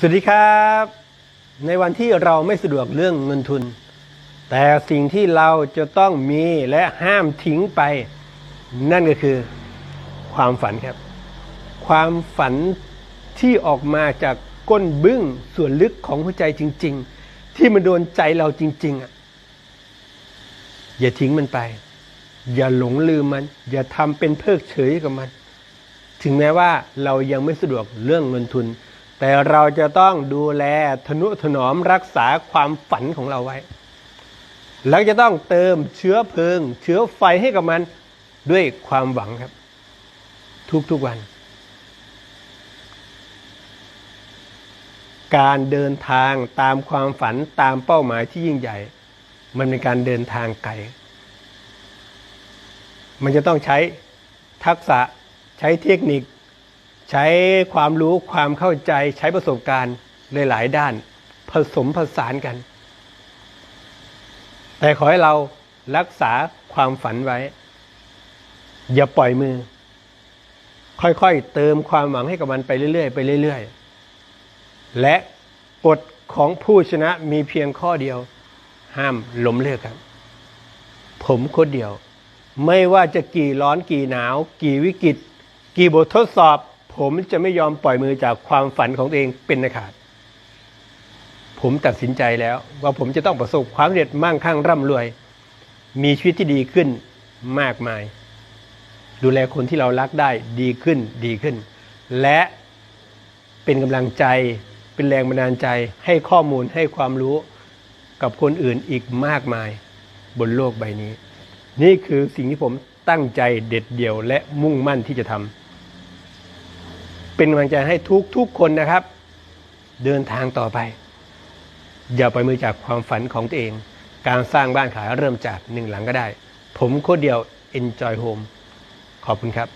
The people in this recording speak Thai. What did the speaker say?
สวัสดีครับ ในวันที่เราไม่สะดวกเรื่องเงินทุน แต่สิ่งที่เราจะต้องมีและห้ามทิ้งไป นั่นก็คือความฝันครับ ความฝันที่ออกมาจากก้นบึ้งส่วนลึกของหัวใจจริง ๆ ที่มันโดนใจเราจริงๆอะอย่าทิ้งมันไป อย่าหลงลืมมัน อย่าทำเป็นเพิกเฉยกับมัน ถึงแม้ว่าเรายังไม่สะดวกเรื่องเงินทุน แต่เราจะต้องดูแลทนุถนอมรักษาความฝันของเราไว้ แล้วจะต้องเติมเชื้อเพลิง เชื้อไฟให้กับมันด้วยความหวังครับ ทุกๆวัน การเดินทางตามความฝันตามเป้าหมายที่ยิ่งใหญ่ มันเป็นการเดินทางไกล มันจะต้องใช้ทักษะใช้เทคนิค ใช้ความรู้ความเข้าใจใช้ประสบการณ์หลาย ๆ ด้าน ผสมผสานกัน แต่ขอให้เรารักษาความฝันไว้ อย่าปล่อยมือ ค่อย ๆ เติมความหวังให้กับมันไปเรื่อย ๆ ไปเรื่อย ๆ และกฎของผู้ชนะมีเพียงข้อเดียว ห้ามล้มเลิกครับ ผมคนเดียว ไม่ว่าจะกี่ร้อนกี่หนาว กี่วิกฤตกี่บททดสอบ ผมจะไม่ยอมปล่อยมือจากความฝันของตัวเองเป็นนาขาด ผมตัดสินใจแล้ว ว่าผมจะต้องประสบความสำเร็จมั่งคั่งร่ำรวย มีชีวิตที่ดีขึ้นมากมาย ดูแลคนที่เรารักได้ดีขึ้นดีขึ้น และเป็นกำลังใจเป็นแรงบันดาลใจให้ข้อมูลให้ความรู้กับคนอื่นอีกมากมายบนโลกใบนี้ นี่คือสิ่งที่ผมตั้งใจเด็ดเดี่ยวและมุ่งมั่นที่จะทำ เป็นกำลังใจให้ทุกทุกๆคนนะครับ เดินทางต่อไป อย่าไปล่อยมือจากความฝันของตัวเอง การสร้างบ้านขายเริ่มจากหนึ่งหลังก็ได้ ผมโคตรเดียว Enjoy Home ขอบคุณครับ